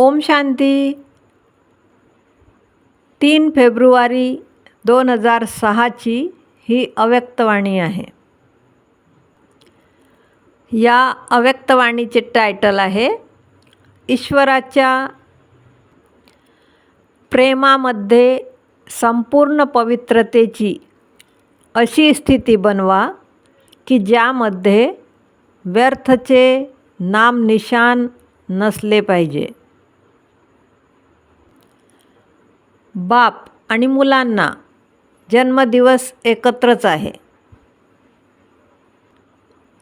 ओम शांती. तीन फेब्रुवारी दोन हजार सहाची ही अव्यक्तवाणी आहे. या अव्यक्तवाणीचे टायटल आहे ईश्वराच्या प्रेमामध्ये संपूर्ण पवित्रतेची अशी स्थिती बनवा की ज्यामध्ये व्यर्थचे नामनिशान नसले पाहिजे. बाप आणि मुलांना जन्मदिवस एकत्रच आहे.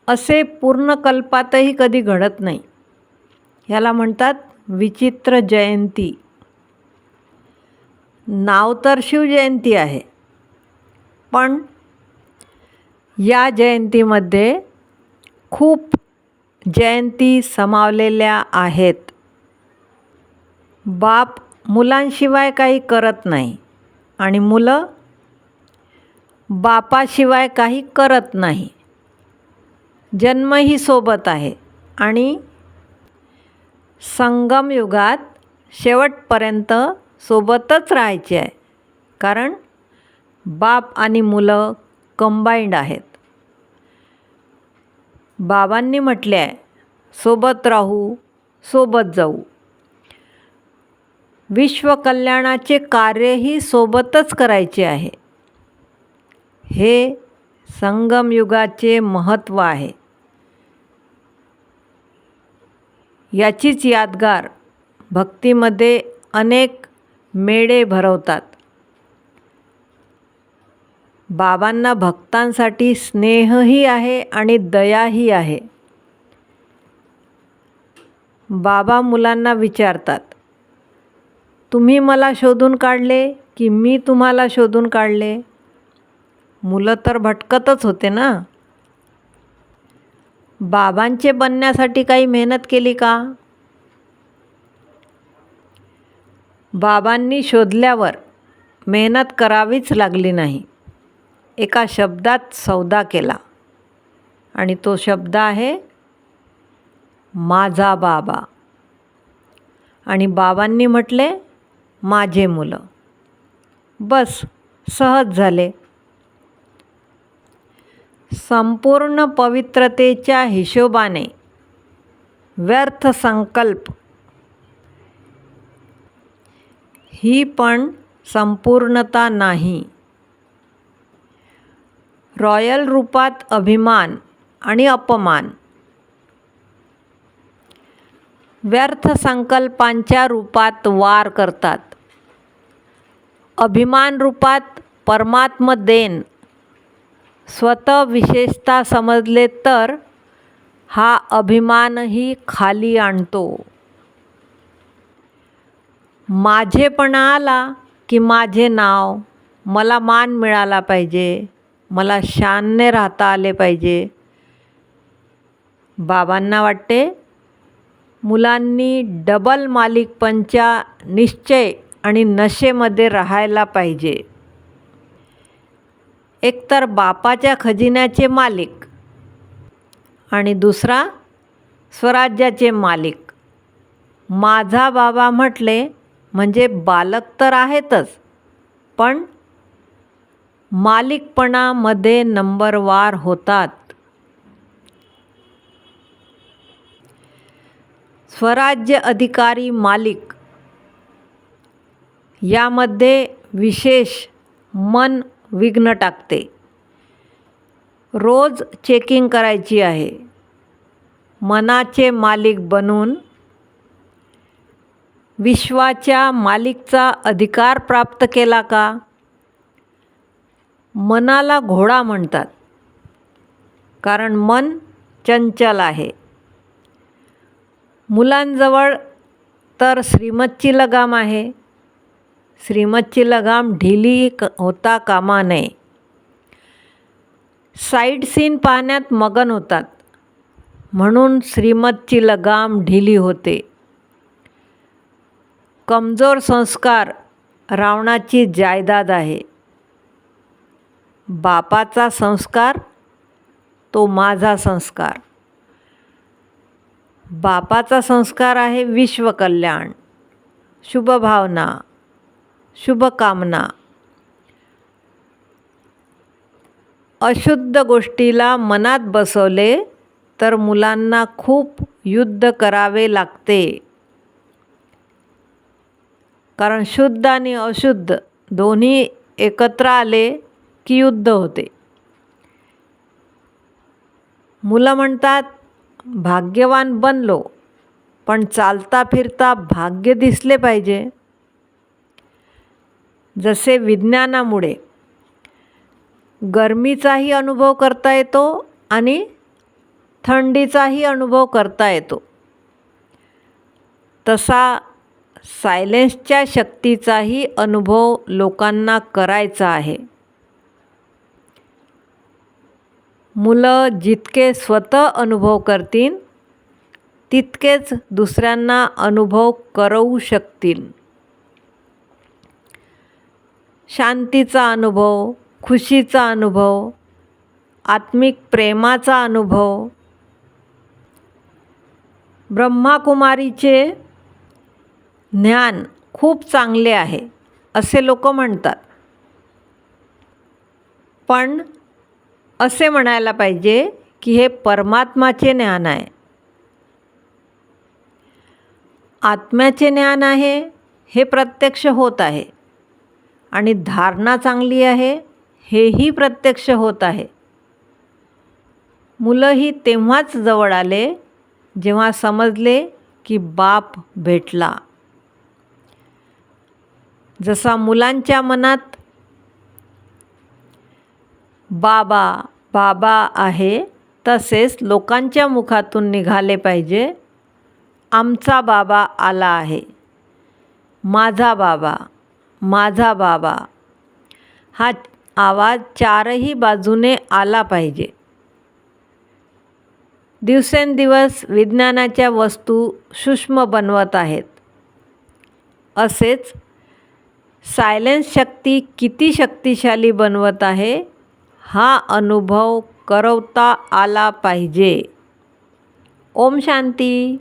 असे पूर्ण कल्पातही कधी घडत नाही. ह्याला म्हणतात विचित्र जयंती. नाव तर शिवजयंती आहे. पण या जयंतीमध्ये खूप जयंती समावलेल्या आहेत. बाप मुलांशिवाय काही करत नाही आणि मुलं बापाशिवाय काही करत नाही. जन्मही सोबत आहे आणि संगम युगात शेवटपर्यंत सोबतच राहायचे आहे. कारण बाप आणि मुलं कंबाईंड आहेत. बाबांनी म्हटले आहे सोबत राहू सोबत जाऊ. विश्वकल्याणाचे कार्यही सोबतच करायचे आहे. हे संगमयुगाचे महत्त्व आहे. याचीच यादगार भक्तीमध्ये अनेक मेळे भरवतात. बाबांना भक्तांसाठी स्नेहही आहे आणि दयाही आहे. बाबा मुलांना विचारतात तुम्ही मला शोधून काढले की मी तुम्हाला शोधून काढले? मुलं तर भटकतच होते ना. बाबांचे बनण्यासाठी काही मेहनत केली का? बाबांनी शोधल्यावर मेहनत करावीच लागली नाही. एका शब्दात सौदा केला. आणि तो शब्द आहे माझा बाबा. आणि बाबांनी म्हटले माझे मुलं. बस सहज झाले. संपूर्ण पवित्रतेच्या हिशोबाने. व्यर्थ संकल्प. ही पण संपूर्णता नाही. रॉयल रूपात अभिमान आणि अपमान. व्यर्थ संकल्पांच्या रूपात वार करतात. अभिमान रूपात परमात्म देन. स्वतः विशेषता समजले तर हा अभिमानही खाली आणतो. माझेपणा आला की माझे नाव मला मान मिळाला पाहिजे मला शानने राहता आले पाहिजे. बाबांना वाटते मुलांनी डबल मालिकपणच्या निश्चय आणि नशेमध्ये राहायला पाहिजे. एकतर बापाच्या खजिन्याचे मालिक आणि दुसरा स्वराज्याचे मालिक. माझा बाबा म्हटले म्हणजे बालक तर आहेतच पण मालिकपणामध्ये नंबरवार होतात. स्वराज्य अधिकारी मालिक. यामध्ये विशेष मन विघ्न टाकते. रोज चेकिंग करायची आहे. मनाचे मालिक बनून विश्वाच्या मालिकचा अधिकार प्राप्त केला का? मनाला घोडा म्हणतात. कारण मन चंचल आहे. मुलांजवळ तर श्रीमतची लगाम आहे. श्रीमतची लगाम ढिली क होता कामा नये. साईड सीन पाहण्यात मगन होतात. म्हणून श्रीमतची लगाम ढिली होते. कमजोर संस्कार रावणाची जायदाद आहे. बापाचा संस्कार तो माझा संस्कार. बापाचा संस्कार आहे विश्वकल्याण. शुभभावना शुभकामना. अशुद्ध गोष्टीला मनात बसवले तर मुलांना खूप युद्ध करावे लागते. कारण शुद्ध आणि अशुद्ध दोन्ही एकत्र आले की युद्ध होते. मुलं म्हणतात भाग्यवान बनलो पण चालता फिरता भाग्य दिसले पाहिजे. जसे विज्ञानामुळे. गरमीचाही अनुभव करता येतो आणि थंडीचाही अनुभव करता येतो. तसा सायलेन्सच्या शक्तीचाही अनुभव लोकांना करायचा आहे. मुलं जितके स्वतः अनुभव करतील तितकेच दुसऱ्यांना अनुभव करवू शकतील. शांतीचा अनुभव खुशीचा अनुभव आत्मिक प्रेमाचा अनुभव ब्रह्माकुमारीचे ज्ञान खूप चांगले आहे असे लोक म्हणतात. पण असे म्हणायला पाहिजे की हे परमात्माचे ज्ञान आहे. आत्म्याचे ज्ञान आहे हे प्रत्यक्ष होत आहे. आणि धारणा चांगली आहे हेही प्रत्यक्ष होत आहे. मुलंही तेव्हाच जवळ आले जेव्हा समजले की बाप भेटला. जसा मुलांच्या मनात बाबा बाबा आहे तसेच लोकांच्या मुखातून निघाले पाहिजे. आमचा बाबा आला आहे. माझा बाबा माझा बाबा. हा आवाज चारही बाजूने आला पाहिजे. दिवसेंदिवस विज्ञानाच्या वस्तू सूक्ष्म बनवत आहेत. असेच सायलेन्स शक्ती किती शक्तिशाली बनवत आहे हा अनुभव करवता आला पाहिजे. ओम शांती.